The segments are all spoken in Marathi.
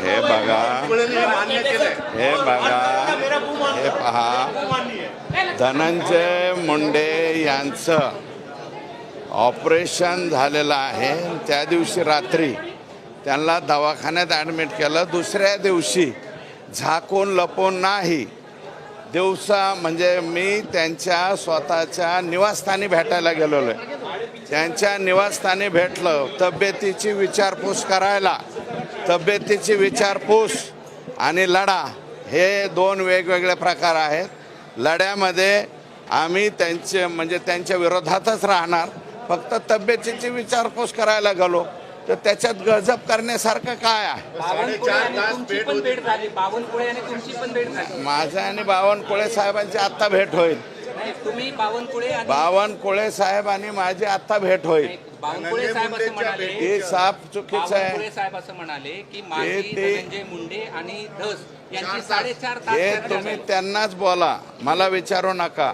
हे बघा. हे बघा. हे पहा. धनंजय मुंडे यांचं ऑपरेशन झालेलं आहे. त्या दिवशी रात्री त्यांना दवाखान्यात ॲडमिट केलं. दुसऱ्या दिवशी झाकून लपून नाही. दिवसा म्हणजे मी त्यांच्या स्वतःच्या निवासस्थानी भेटायला गेलेलो आहे त्यांच्या निवासस्थानी भेटलं तब्येतीची विचारपूस करायला. तब्येतीची विचारपूस आणि लढा हे दोन वेगवेगळे प्रकार आहेत. लढ्यामध्ये आम्ही त्यांचे म्हणजे त्यांच्या विरोधातच राहणार. फक्त तब्येतीची विचारपूस करायला गेलो. तर त्याच्यात गजब करण्यासारखं काय आहे? माझा आणि बावनकुळे साहेबांची आत्ता भेट होईल. तुम्ही बावनकुळे साहेब आणि माझी आत्ता भेट होईल. बावनकुळे साहेब असं म्हणाले हे साफ चुकीचं आहे. बावनकुळे साहेब असं म्हणाले की धनंजय मुंडे आणि धस यांची साडेचार तास हे तुम्ही. त्यांनाच बोला. मला विचारू नका.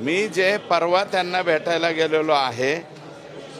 मी जे परवा त्यांना भेटायला गेलेलो आहे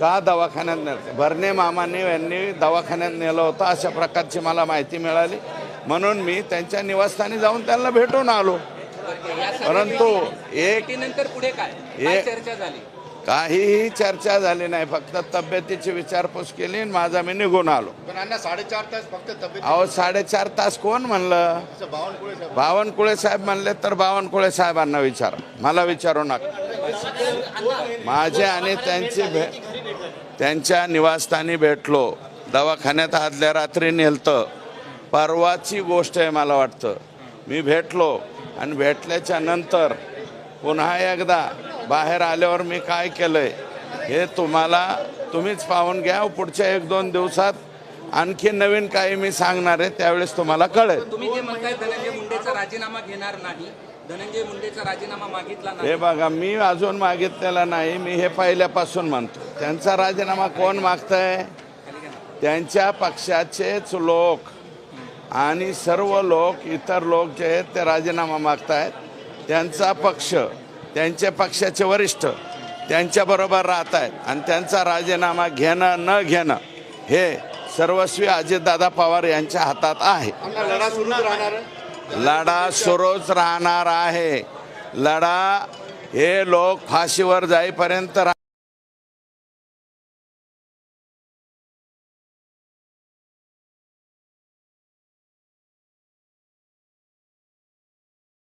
का दवाखान्यात नेलं? भरणे मामांनी यांनी दवाखान्यात नेलं होतं अशा प्रकारची मला माहिती मिळाली. म्हणून मी त्यांच्या निवासस्थानी जाऊन त्यांना भेटून आलो. परंतु एक भेटीनंतर पुढे काय? काय हे- चर्चा झाली? काहीही चर्चा झाली नाही फक्त तब्येतीची विचारपूस केली आणि माझा मी निघून आलो. पण अण्णा साडेचार तास फक्त तब्येत अहो साडेचार तास कोण म्हणलं? बावनकुळे साहेब बावनकुळे साहेब म्हणले तर बावनकुळे साहेबांना विचारा. मला विचारू नका. माझे आणि त्यांची भेट त्यांच्या निवासस्थानी भेटलो. दवाखान्यात आदल्या रात्री नेलतं. परवाची गोष्ट आहे मला वाटतं. मी भेटलो आणि भेटल्याच्या नंतर पुन्हा एकदा बाहेर आल्यावर मी काय केलं आहे हे तुम्हाला तुम्हीच पाहून घ्या. पुढच्या एक दोन दिवसात आणखी नवीन काही मी सांगणार आहे त्यावेळेस तुम्हाला कळेल. तुम्ही जे म्हणताय धनंजय मुंडेचा राजीनामा घेणार नाही. धनंजय मुंडेचा राजीनामा मागितला नाही. हे बघा मी अजून मागितलेला नाही मी हे पहिल्यापासून म्हणतो. त्यांचा राजीनामा कोण मागतंय? त्यांच्या पक्षाचेच लोक. आणि सर्व लोक इतर लोक जे आहेत ते राजीनामा मागतायत. त्यांचा पक्ष त्यांचे पक्षाचे वरिष्ठ त्यांच्याबरोबर राहत आहेत आणि त्यांचा राजीनामा घेणं न घेणं हे सर्वस्वी अजितदादा पवार यांच्या हातात आहे. लढा सुरूच राहणार आहे. लढा सुरूच राहणार आहे. लढा हे लोक फाशीवर जाईपर्यंत रा-